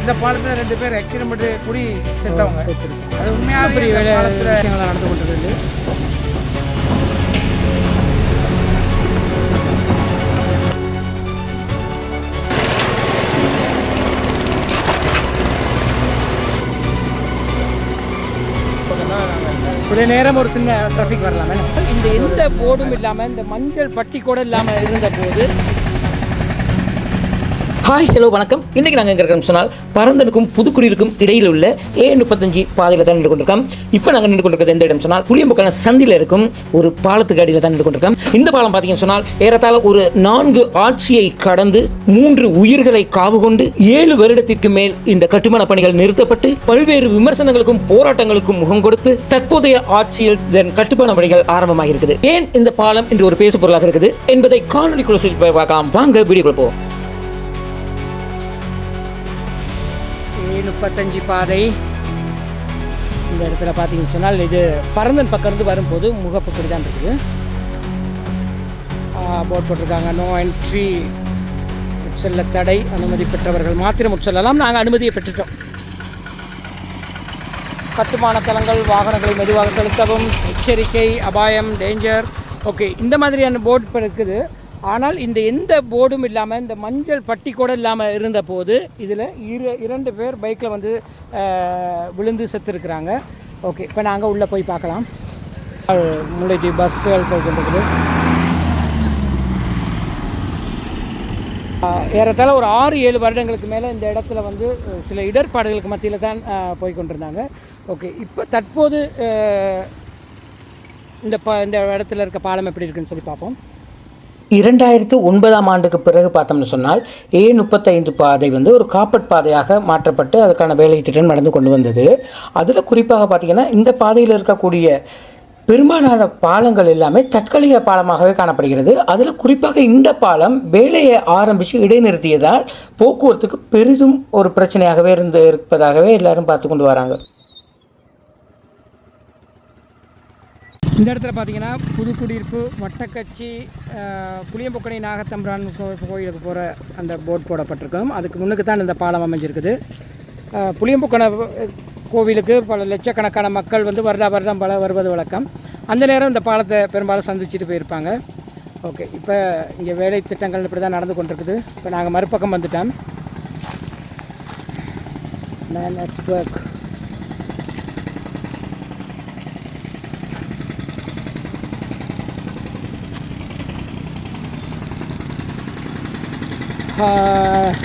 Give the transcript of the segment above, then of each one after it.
இந்த பாலத்தில் ரெண்டு பேர் ஆக்சிடென்ட் பண்ணி குடி செத்தவங்க. அது உண்மையாக பெரிய வேலை விஷயங்கள் நடந்து கொண்டிருக்கு. ஒரு நேரம் ஒரு சின்ன டிராஃபிக் வரலாமே. இந்த எந்த போர்டும் இல்லாமல் இந்த மஞ்சள் பட்டி கூட இல்லாமல் இருந்த போது ஹாய் ஹலோ வணக்கம். இன்றைக்கி நாங்கள் எங்கே இருக்கிறோம் சொன்னால் பரந்தனுக்கும் புதுக்குடியிருக்கும் இடையில் உள்ள ஏ முப்பத்தஞ்சு பாதையில் தான் நின்று கொண்டிருக்கோம். இப்போ நாங்கள் நின்று கொண்டிருக்கிறது எந்த இடம் சொன்னால் புளியம்பக்கான சந்தியில் இருக்கும் ஒரு பாலத்துக்கு அடியில் தான் நின்று கொண்டிருக்கோம். இந்த பாலம் பார்த்தீங்கன்னு சொன்னால் ஏறத்தாழ ஒரு நான்கு ஆட்சியை கடந்து மூன்று உயிர்களை காவு கொண்டு ஏழு வருடத்திற்கு மேல் இந்த கட்டுமான பணிகள் நிறுத்தப்பட்டு பல்வேறு விமர்சனங்களுக்கும் போராட்டங்களுக்கும் முகம் கொடுத்து தற்போதைய ஆட்சியில் இதன் கட்டுமான பணிகள் ஆரம்பமாக இருக்குது ஏன் இந்த பாலம் என்று ஒரு பேசு பொருளாக இருக்குது என்பதை காணொலி குழு பார்க்கலாம். வாங்க வீடியோ போவோம். ஏ முப்பத்தஞ்சு பாதை. இந்த இடத்துல பார்த்தீங்கன்னு சொன்னால் இது பரந்தன் பக்கம் இருந்து வரும்போது முகப்பு தான் இருக்குது. போர்ட் போட்டிருக்காங்க. நோ என்ட்ரி உட்செல்ல தடை அனுமதி பெற்றவர்கள் மாத்திரம் உட்செல்லலாம் நாங்கள் அனுமதியை பெற்றுட்டோம். கட்டுமான தளங்கள் வாகனங்களை மெதுவாக செலுத்தவும். எச்சரிக்கை அபாயம் டேஞ்சர் ஓகே இந்த மாதிரியான போர்டு இப்போ இருக்குது. ஆனால் இந்த எந்த போர்டும் இல்லாமல் இந்த மஞ்சள் பட்டி கூட இல்லாமல் இருந்தபோது இதில் இரு இரண்டு பேர் பைக்கில் வந்து விழுந்து செத்துருக்குறாங்க. ஓகே இப்போ நாங்கள் உள்ளே போய் பார்க்கலாம். முல்லைக்கு பஸ்ஸுகள் போய்கொண்டிருக்குது ஏறத்தாழ ஒரு ஆறு ஏழு வருடங்களுக்கு மேலே இந்த இடத்துல வந்து சில இடர்பாடுகளுக்கு மத்தியில் தான் ஆஹ், போய் கொண்டிருந்தாங்க. ஓகே இப்போ தற்போது இந்த ப இந்த இடத்துல இருக்க பாலம் எப்படி இருக்குன்னு சொல்லி பார்ப்போம். இரண்டாயிரத்து ஒன்பதாம் ஆண்டுக்கு பிறகு பார்த்தோம்னு சொன்னால் ஏ முப்பத்தைந்து பாதை வந்து ஒரு காப்பட் பாதையாக மாற்றப்பட்டு அதுக்கான வேலை திட்டம் நடந்து கொண்டு வந்தது. அதில் குறிப்பாக பார்த்திங்கன்னா இந்த பாதையில் இருக்கக்கூடிய பெரும்பாலான பாலங்கள் எல்லாமே தற்காலிக பாலமாகவே காணப்படுகிறது. அதில் குறிப்பாக இந்த பாலம் வேலையை ஆரம்பித்து இடைநிறுத்தியதால் போக்குவரத்துக்கு பெரிதும் ஒரு பிரச்சனையாகவே இருந்து இருப்பதாகவே எல்லாரும் பார்த்து கொண்டு வராங்க. இந்த இடத்துல பார்த்தீங்கன்னா புதுக்குடியிருப்பு வட்டக்கச்சி புளியம்பொக்கனை புளியம்பொக்கணி நாகத்தம்பிரான் கோயிலுக்கு போகிற அந்த போர்ட் போடப்பட்டிருக்கும். அதுக்கு முன்னுக்கு தான் இந்த பாலம் அமைஞ்சிருக்குது. ஆஹ், புளியம்பொக்கண கோவிலுக்கு பல லட்சக்கணக்கான மக்கள் வந்து வருடா வருடம் பல வருவது வழக்கம். அந்த நேரம் இந்த பாலத்தை பெரும்பாலும் சந்திச்சுட்டு போயிருப்பாங்க. ஓகே இப்போ இங்கே வேலை திட்டங்கள் இப்படி தான் நடந்து கொண்டிருக்குது. இப்போ நாங்கள் மறுபக்கம் வந்துட்டோம். நெட்ஒர்க்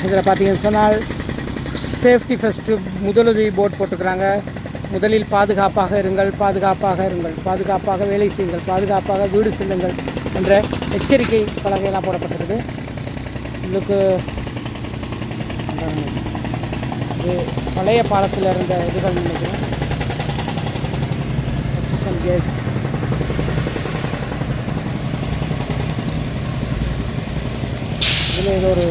இதில் பார்த்தீங்கன்னு சொன்னால் சேஃப்டி ஃபஸ்ட்டு முதலுதவி போர்ட் போட்டுக்கிறாங்க. முதலில் பாதுகாப்பாக இருங்கள் பாதுகாப்பாக இருங்கள் பாதுகாப்பாக வேலை செய்யுங்கள் பாதுகாப்பாக வீடு செல்லுங்கள் என்ற எச்சரிக்கை பலகையெல்லாம் போடப்பட்டிருக்கு உங்களுக்கு இது பழைய பாலத்தில் இருந்த இதுகள் நினைக்கிறேன். கேஸ் gate. இதில் ஏதோ ஒரு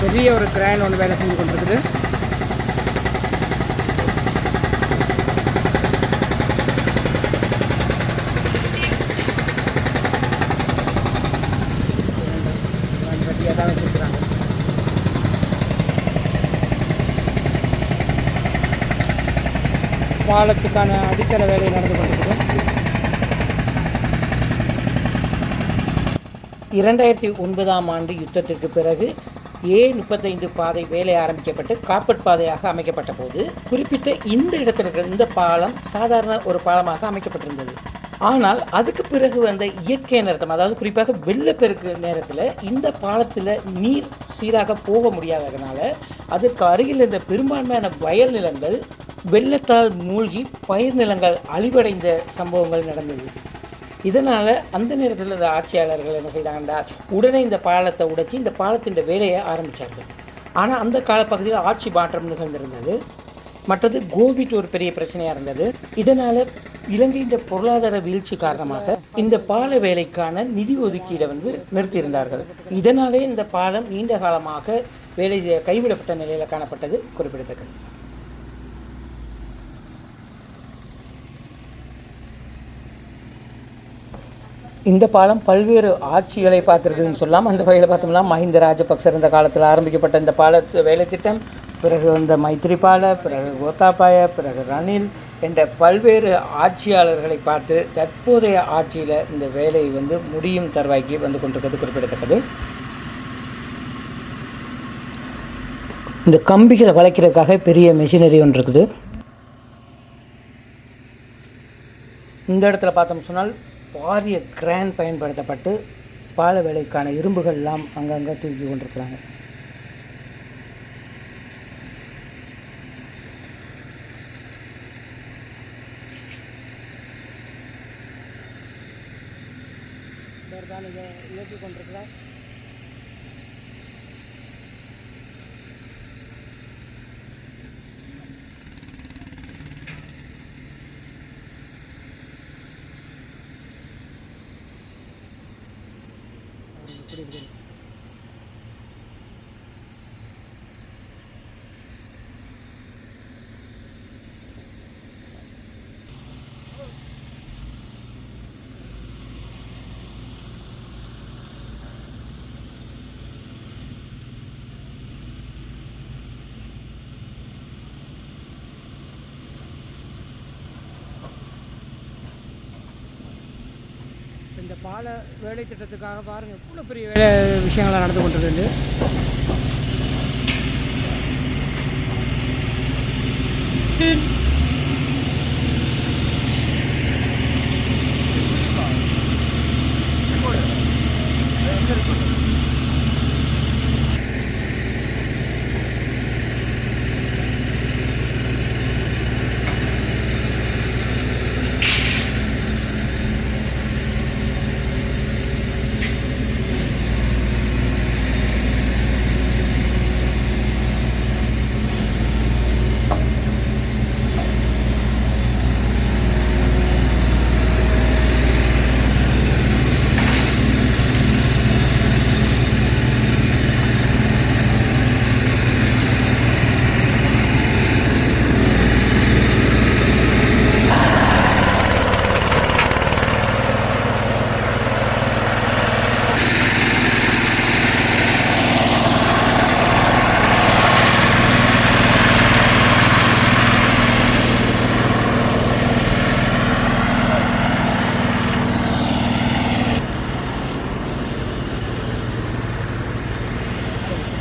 பெரிய ஒரு கிராண்ட் ஒன்று வேலை செஞ்சு கொண்டிருக்குது தான் பாலத்துக்கான அடித்தள வேலை நடந்து கொண்டிருக்குது இரண்டாயிரத்தி ஒன்பதாம் ஆண்டு யுத்தத்திற்கு பிறகு ஏ முப்பத்தைந்து பாதை வேலை ஆரம்பிக்கப்பட்டு காப்பட் பாதையாக அமைக்கப்பட்ட போது குறிப்பிட்ட இந்த இடத்துல இருக்கிற இந்த பாலம் சாதாரண ஒரு பாலமாக அமைக்கப்பட்டிருந்தது. ஆனால் அதுக்கு பிறகு வந்த இயற்கை நிறுத்தம் அதாவது குறிப்பாக வெள்ளப்பெருக்கு நேரத்தில் இந்த பாலத்தில் நீர் சீராக போக முடியாததுனால அதற்கு அருகில் இருந்த பெரும்பான்மையான வயல் நிலங்கள் வெள்ளத்தால் மூழ்கி பயிர் நிலங்கள் அழிவடைந்த சம்பவங்கள் நடந்தது. இதனால் அந்த நேரத்தில் இந்த ஆட்சியாளர்கள் என்ன செய்தாங்கன்னா உடனே இந்த பாலத்தை உடைச்சி இந்த பாலத்தின் வேலையை ஆரம்பித்தார்கள் ஆனால் அந்த காலப்பகுதியில் ஆட்சி மாற்றம் நிகழ்ந்திருந்தது. மற்றது கோவிட் ஒரு பெரிய பிரச்சனையாக இருந்தது. இதனால் இலங்கையின் பொருளாதார வீழ்ச்சி காரணமாக இந்த பால வேலைக்கான நிதி ஒதுக்கீடை வந்து நிறுத்தியிருந்தார்கள். இதனாலே இந்த பாலம் நீண்ட காலமாக வேலை கைவிடப்பட்ட நிலையில் காணப்பட்டது குறிப்பிடத்தக்கது. இந்த பாலம் பல்வேறு ஆட்சிகளை பார்த்துருக்குதுன்னு சொல்லலாம் அந்த வகையில் பார்த்தோம்னா மஹிந்த ராஜபக்ச இந்த காலத்தில் ஆரம்பிக்கப்பட்ட இந்த பாலத்து வேலை திட்டம் பிறகு வந்த மைத்திரிபால பிறகு கோத்தாபாய பிறகு ரணில் என்ற பல்வேறு ஆட்சியாளர்களை பார்த்து தற்போதைய ஆட்சியில் இந்த வேலை வந்து முடியும் தருவாய்க்கு வந்து கொண்டிருக்கிறது குறிப்பிடத்தக்கது. இந்த கம்பிகளை வளைக்கிறதுக்காக பெரிய மெஷினரி ஒன்று இருக்குது. இந்த இடத்துல பார்த்தோம் சொன்னால் பாரிய கிரான் பயன்படுத்தப்பட்டு பால வேலைக்கான இரும்புகள்லாம் அங்கங்கே தூக்கி கொண்டிருக்கிறாங்க. இந்த பால வேலை திட்டத்துக்காக பாருங்கள் இவ்வளோ பெரிய வேலை விஷயங்களாக நடந்து கொண்டிருக்கு.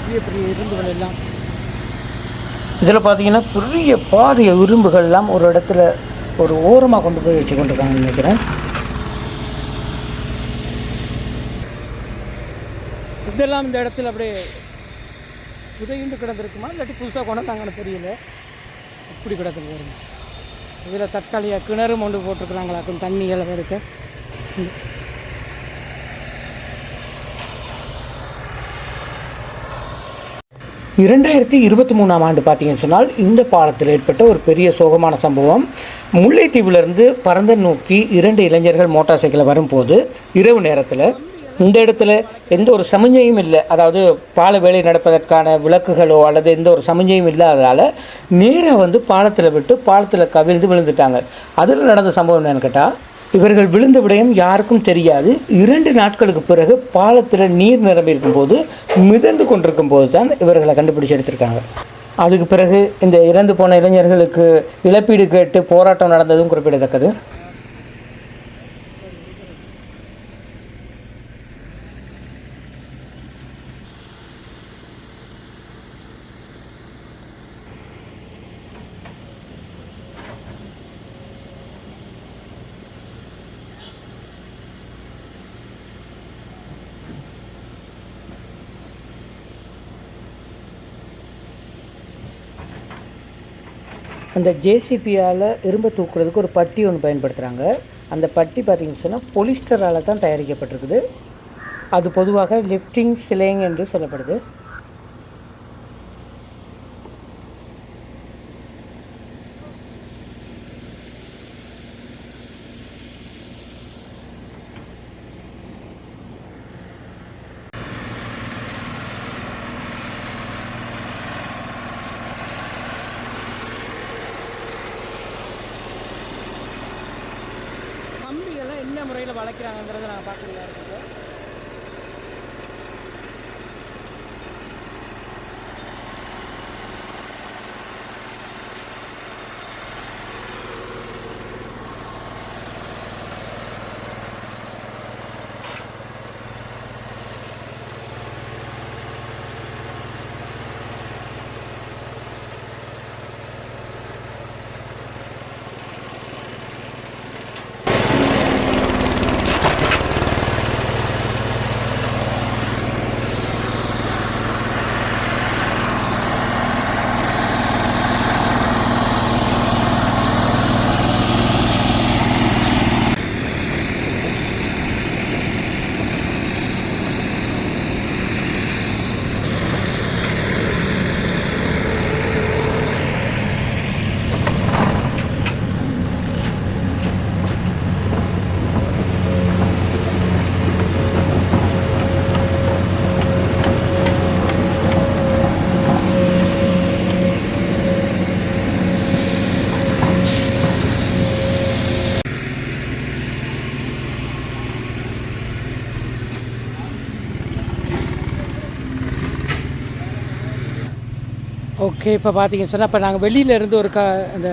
பெரிய பெரிய இரும்புகள் எல்லாம். இதில் பார்த்தீங்கன்னா பெரிய பாரிய இரும்புகள்லாம் ஒரு இடத்துல ஒரு ஓரமாக கொண்டு போய் வச்சு கொண்டிருக்காங்கன்னு நினைக்கிறேன். இதெல்லாம் இந்த இடத்துல அப்படியே புதையுண்டு கிடந்திருக்குமா? இல்லாட்டி புதுசாக கொண்டாந்தாங்கன்னு தெரியல. இப்படி கிடக்குது பாருங்க. இதில் தற்காலிக கிணறும் கொண்டு போட்டிருக்கிறாங்களாக்கும் தண்ணி எல்லாம் இருக்க. இரண்டாயிரத்தி இருபத்தி மூணாம் ஆண்டு பார்த்தீங்கன்னு சொன்னால் இந்த பாலத்தில் ஏற்பட்ட ஒரு பெரிய சோகமான சம்பவம். முல்லைத்தீவிலிருந்து பரந்த நோக்கி இரண்டு இளைஞர்கள் மோட்டார் சைக்கிளில் வரும்போது இரவு நேரத்தில் இந்த இடத்துல எந்த ஒரு சமிஞ்சையும் இல்லை. அதாவது பால வேலை நடப்பதற்கான விளக்குகளோ அல்லது எந்த ஒரு சமிஞ்சையும் இல்லாததால் நேராக வந்து பாலத்தில் விட்டு பாலத்தில் கவிழ்ந்து விழுந்துட்டாங்க. அதில் நடந்த சம்பவம் என்னன்னு கேட்டால் இவர்கள் விழுந்த விடயம் யாருக்கும் தெரியாது. இரண்டு நாட்களுக்கு பிறகு பாலத்தில் நீர் நிரம்பி இருக்கும்போது மிதந்து கொண்டிருக்கும் போது தான் இவர்களை கண்டுபிடிச்சு எடுத்திருக்காங்க. அதுக்கு பிறகு இந்த இறந்து போன இளைஞர்களுக்கு இழப்பீடு கேட்டு போராட்டம் நடந்ததும் குறிப்பிடத்தக்கது. அந்த ஜேசிபியால் இரும்பை தூக்குறதுக்கு ஒரு பட்டி ஒன்று பயன்படுத்துகிறாங்க அந்த பட்டி பார்த்திங்கன்னு சொன்னால் பொலிஸ்டரால் தான் தயாரிக்கப்பட்டிருக்குது. அது பொதுவாக லிஃப்டிங் சிலைங் என்று சொல்லப்படுது கம்பியெல்லாம் என்ன முறையில் வளர்க்குறாங்கங்கிறத நாங்கள் பார்க்குறோம் இருக்குது ஓகே இப்போ பார்த்தீங்கன்னு சொன்னால் இப்போ நாங்கள் வெளியில இருந்து ஒரு க அந்த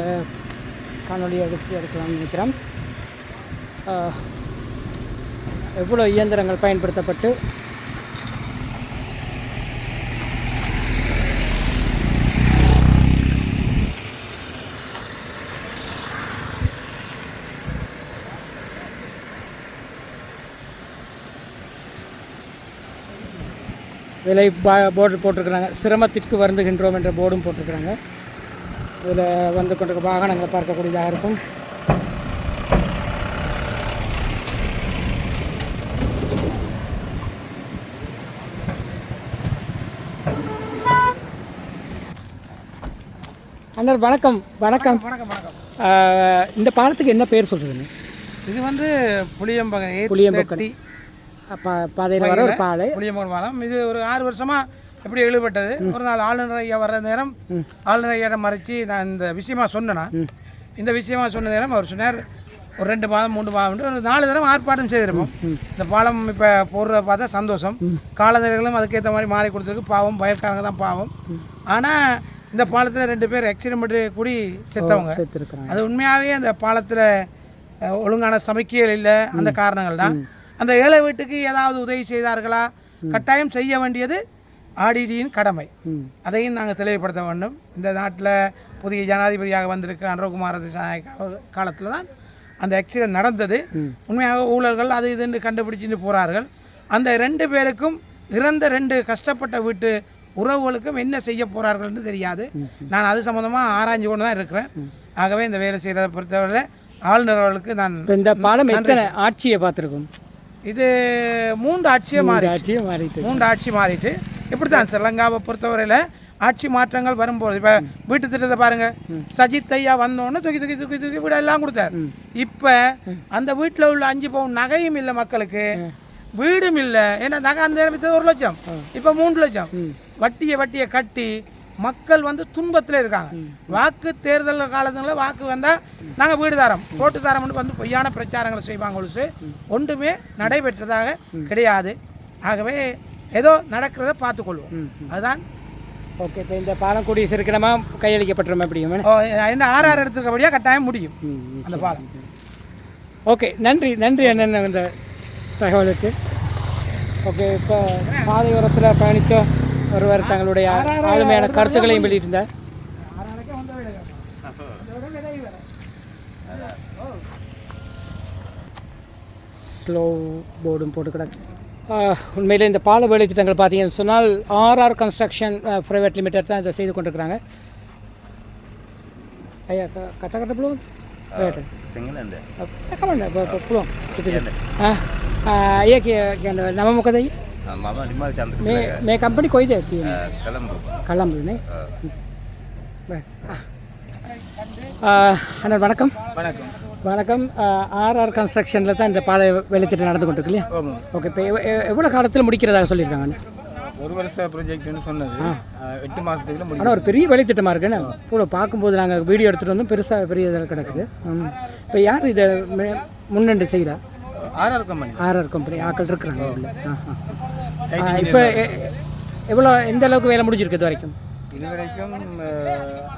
காணொலி எடுத்து எடுக்கலாம்னு நினைக்கிறோம். எவ்வளோ இயந்திரங்கள் பயன்படுத்தப்பட்டு விலை பா போர்டு போட்டிருக்கிறாங்க. சிரமத்திற்கு வருந்துகின்றோம் என்ற போர்டும் போட்டிருக்கிறாங்க. இதில் வந்து கொண்டிருக்க வாகனங்களை பார்க்கக்கூடியதாக இருக்கும். அண்ணர் வணக்கம். வணக்கம். வணக்கம் வணக்கம் இந்த பாலத்துக்கு என்ன பேர் சொல்கிறதுங்க இது வந்து புளியம்பகை புளியம்பக்கம். பாதையில் வர ஒரு பாலை புளியம்பகம் பாலம். இது ஒரு ஆறு வருஷமா எப்படி எழுபட்டது? ஒரு நாள் ஆளுநர் ஐயா வர்ற நேரம் ஆளுநர் ஐயா மறைச்சு நான் இந்த விஷயமா சொன்னேன்னா இந்த விஷயமா சொன்ன நேரம் அவர் சொன்னார் ஒரு ரெண்டு மாதம் மூணு மாதம் ஒரு நாலு தடவை ஆர்ப்பாட்டம் செய்திருப்போம். இந்த பாலம் இப்போ போடுறத பார்த்தா சந்தோஷம். காலநிலைகளும் அதுக்கேற்ற மாதிரி மாறி கொடுத்துருக்கு. பாவம் வயல்காரங்க தான் பாவம். ஆனால் இந்த பாலத்தில் ரெண்டு பேர் ஆக்சிடென்ட் கூடி செத்தவங்க. அது உண்மையாகவே அந்த பாலத்தில் ஒழுங்கான சமைக்கியல் இல்லை அந்த காரணங்கள் தான். அந்த ஏழை வீட்டுக்கு ஏதாவது உதவி செய்தார்களா? கட்டாயம் செய்ய வேண்டியது ஆடிடியின் கடமை. அதையும் நாங்கள் தெளிவுபடுத்த வேண்டும். இந்த நாட்டில் புதிய ஜனாதிபதியாக வந்திருக்கிற அனுரகுமார காலத்தில் தான் அந்த ஆக்சிடென்ட் நடந்தது. உண்மையாக ஊழல்கள் அது இதுன்னு கண்டுபிடிச்சிட்டு போகிறார்கள் அந்த ரெண்டு பேருக்கும் இறந்த ரெண்டு கஷ்டப்பட்ட வீட்டு உறவுகளுக்கும் என்ன செய்ய போகிறார்கள்னு தெரியாது. நான் அது சம்மந்தமாக ஆராய்ஞ்சு கொண்டு தான் இருக்கிறேன். ஆகவே இந்த வேலை செய்கிறத பொறுத்தவரை ஆளுநர் அவர்களுக்கு நான் இந்த பாலம் எத்தனை ஆட்சியை பார்த்துருக்கோம்? இது மூன்று ஆட்சியை மாறி ஆட்சியை மாறிட்டு. மூன்று ஆட்சி மாறிட்டு. இப்படி தான் ஸ்ரீலங்காவை பொறுத்தவரையில் ஆட்சி மாற்றங்கள் வரும்போது இப்போ வீட்டு திட்டத்தை பாருங்க. சஜித் ஐயா வந்தோடனே தூக்கி தூக்கி தூக்கி தூக்கி வீடு எல்லாம் கொடுத்தார். இப்போ அந்த வீட்டில் உள்ள அஞ்சு பவுன் நகையும் இல்லை மக்களுக்கு வீடும் இல்லை. ஏன்னா நகை அந்த நேரத்தில் ஒரு லட்சம். இப்போ மூன்று லட்சம். வட்டியை வட்டியை கட்டி மக்கள் வந்து துன்பத்தில் இருக்காங்க. வாக்கு தேர்தல் காலத்துல வாக்கு வந்தால் நாங்கள் வீடு தரோம். போட்டு தரோம்னு வந்து பொய்யான பிரச்சாரங்களை செய்வாங்க ஒழுசு ஒன்றுமே நடைபெற்றதாக கிடையாது. ஆகவே ஏதோ நடக்கிறத பார்த்துக்கொள்வோம். அதுதான். ஓகே இப்போ இந்த பாலம் கூடிய சிறுக்கிடமாக கையளிக்கப்பட்டுரும் எப்படியும் ஓ, என்ன ஆறு ஆறு எடுத்துருக்கபடியாக கட்டாயம் முடியும். அந்த பாலம். ஓகே நன்றி நன்றி அண்ணன் இந்த தகவலுக்கு. ஓகே இப்போ பாதையோரத்தில் பயணித்த ஒருவர் தங்களுடைய ஆளுமையான கருத்துக்களையும் வெளியிட்டிருந்தார். ஸ்லோ போர்டும் போட்டு கிடக்கு உண்மையில் இந்த பால வேலை திட்டங்கள் பார்த்தீங்கன்னு சொன்னால் ஆர்ஆர் கன்ஸ்ட்ரக்ஷன் ப்ரைவேட் லிமிடெட் தான் இதை செய்து கொண்டிருக்கிறாங்க. ஐயா கட்ட கட்ட புலோ கம்மண்ட புழுவும். ஐயா நம்ம முக்கதையா મેં મેં કંપની કોઈ દેતી கலம்புமே அண்ணா வணக்கம். வணக்கம். வணக்கம். ஆர்ஆர் கன்ஸ்ட்ரக்ஷனில் தான் இந்த பாலை வெளித்திட்டு நடந்து கொண்டு இல்லையா? ஓகே இப்போ எவ்வளோ காலத்தில் முடிக்கிறதாக சொல்லியிருக்காங்க ஒரு வருஷ ப்ரொஜெக்ட்னு சொன்னது. எட்டு மாதத்துக்குள்ள ஆனால் ஒரு பெரிய வெளித்திட்டமாக இருக்குன்னு இவ்வளோ பார்க்கும்போது நாங்கள் வீடியோ எடுத்துகிட்டு வந்தோம். பெருசாக பெரிய இதாக கிடக்குது. இப்போ யார் இதை முன்னெண்டு செய்கிறா ஆர்ஆர் கம்பெனி ஆர்ஆர் கம்பெனி ஆக்கள் இருக்கிறாங்க. ஆ ஆ. இப்போ எவ்வளோ எந்த அளவுக்கு வேலை முடிஞ்சிருக்கு இது வரைக்கும் இது வரைக்கும்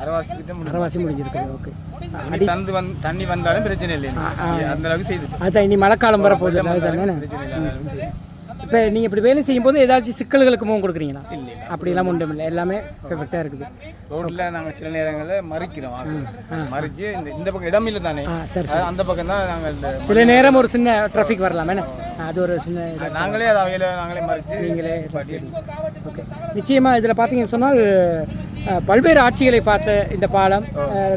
அரைவாசி அரைவாசி முடிஞ்சிருக்குது ஓகே இனி தந்து வந்து தண்ணி வந்தாலும் பிரச்சனை இல்லை அந்த அளவுக்கு செய்துட்டு அதுதான் இனி மழைக்காலம் வரப்போகுது அதுதானே இல்லை. இப்போ நீங்கள் இப்படி வேலை செய்யும்போது ஏதாச்சும் சிக்கல்களுக்கு முகம் கொடுக்குறீங்களா? அப்படிலாம் ஒன்றும் இல்லை. எல்லாமே பெர்ஃபெக்டாக இருக்குது. ரோட்ல நாங்க சில நேரங்களில் மறிக்கிறோம். மறிச்சு இந்த இந்த பக்கம் இடம் இல்லை தானே சரி அது அந்த பக்கம் தான் நாங்கள் இந்த சில நேரம் ஒரு சின்ன டிராஃபிக் வரலாமே அது ஒரு சின்ன. நாங்களே அதை அவையில நாங்களே மறிச்சு நீங்களே ஓகே. நிச்சயமாக இதில் பார்த்தீங்கன்னு சொன்னால் பல்வேறு ஆட்சிகளை பார்த்த இந்த பாலம்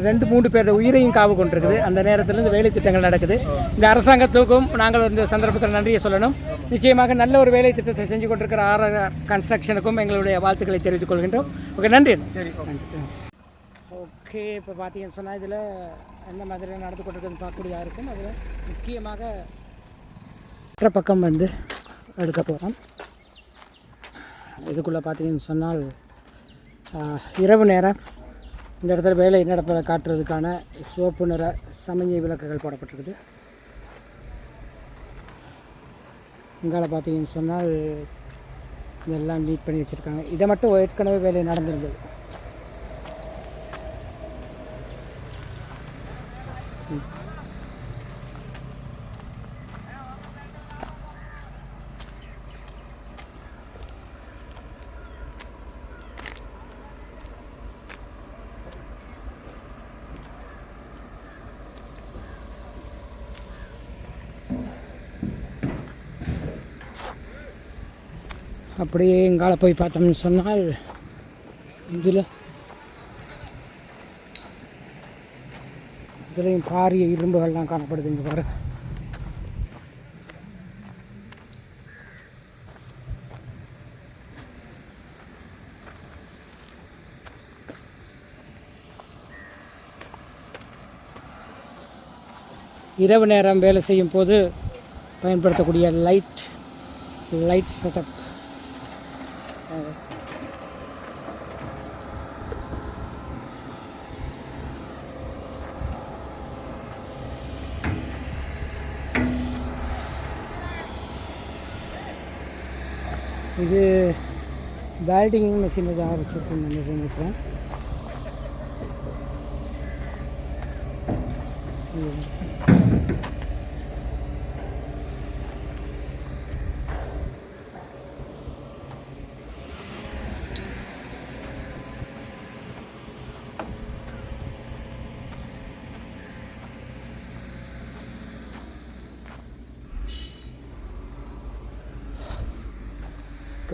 ரெண்டு மூன்று பேரோட உயிரையும் காவு கொண்டிருக்குது. அந்த நேரத்தில் இந்த வேலை திட்டங்கள் நடக்குது. இந்த அரசாங்கத்துக்கும் நாங்கள் இந்த சந்தர்ப்பத்தில் நன்றியை சொல்லணும். நிச்சயமாக நல்ல ஒரு வேலை திட்டத்தை செஞ்சு கொண்டிருக்கிற ஆர் கன்ஸ்ட்ரக்ஷனுக்கும் எங்களுடைய வாழ்த்துக்களை தெரிவித்துக் கொள்கின்றோம். ஓகே நன்றி. சரி ஓகே. இப்போ பார்த்தீங்கன்னு சொன்னால் இதில் என்ன மாதிரி நடந்து கொண்டிருக்குன்னு பார்க்கக்கூடிய இருக்கும் அதில் முக்கியமாக மற்ற பக்கம் வந்து எடுக்க போகிறோம் இதுக்குள்ளே பார்த்தீங்கன்னு சொன்னால் இரவு நேரம் இந்த இடத்துல வேலை நடப்பதை காட்டுறதுக்கான சிவப்பு நிற சமஞ்சை விளக்குகள் போடப்பட்டிருக்குது. இங்கால பார்த்தீங்கன்னு சொன்னால் இதெல்லாம் நீட் பண்ணி வச்சுருக்காங்க. இதை மட்டும் ஏற்கனவே வேலை நடந்திருந்தது. அப்படியே எங்கால போய் பார்த்தோம்னு சொன்னால் இதில் இதுலேயும் பாரிய இரும்புகள்லாம் காணப்படுது இங்கே பாருங்க இரவு நேரம் வேலை செய்யும் போது பயன்படுத்தக்கூடிய லைட் லைட் செட்டப். இது பேல்டிங் மிஷின் இதாக வச்சுருக்கேன் நினைக்கிறேன்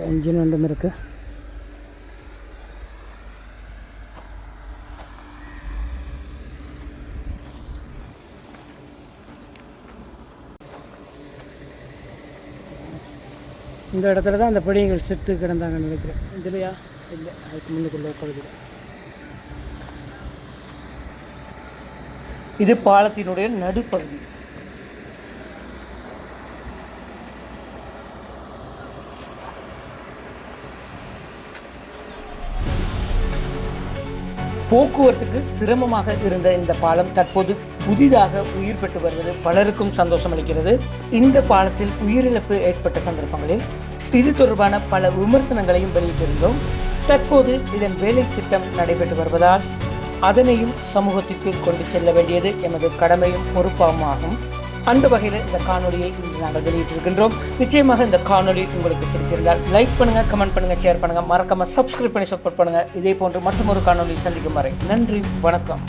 என்ஜின் ஒன்றும் இருக்குது இந்த இடத்துல தான் அந்த பிடிங்கள் செத்து கிடந்தாங்கன்னு நினைக்கிறேன். இதுலையா? இல்லை அதுக்கு முன்னுக்குள்ள பகுதியில். இது பாலத்தினுடைய நடுப்பகுதி. போக்குவரத்துக்கு சிரமமாக இருந்த இந்த பாலம் தற்போது புதிதாக உயிர் பெற்று வருவது பலருக்கும் சந்தோஷம் அளிக்கிறது இந்த பாலத்தில் உயிரிழப்பு ஏற்பட்ட சந்தர்ப்பங்களில் இது தொடர்பான பல விமர்சனங்களையும் வெளியிட்டிருந்தோம். தற்போது இதன் வேலை திட்டம் நடைபெற்று வருவதால் அதனையும் சமூகத்திற்கு கொண்டு செல்ல வேண்டியது எமது கடமையும் பொறுப்பாகும். ஆகும் அந்த வகையில் இந்த காணொலியை இன்று நாங்கள் வெளியிட்டிருக்கின்றோம். நிச்சயமாக இந்த காணொலி உங்களுக்கு பிடித்திருந்தால் லைக் பண்ணுங்க கமெண்ட் பண்ணுங்க ஷேர் பண்ணுங்க. மறக்காம சப்ஸ்கிரைப் பண்ணி சப்போர்ட் பண்ணுங்க. இதே போன்று மற்றொரு காணொலி சந்திக்கும் வரை நன்றி வணக்கம்.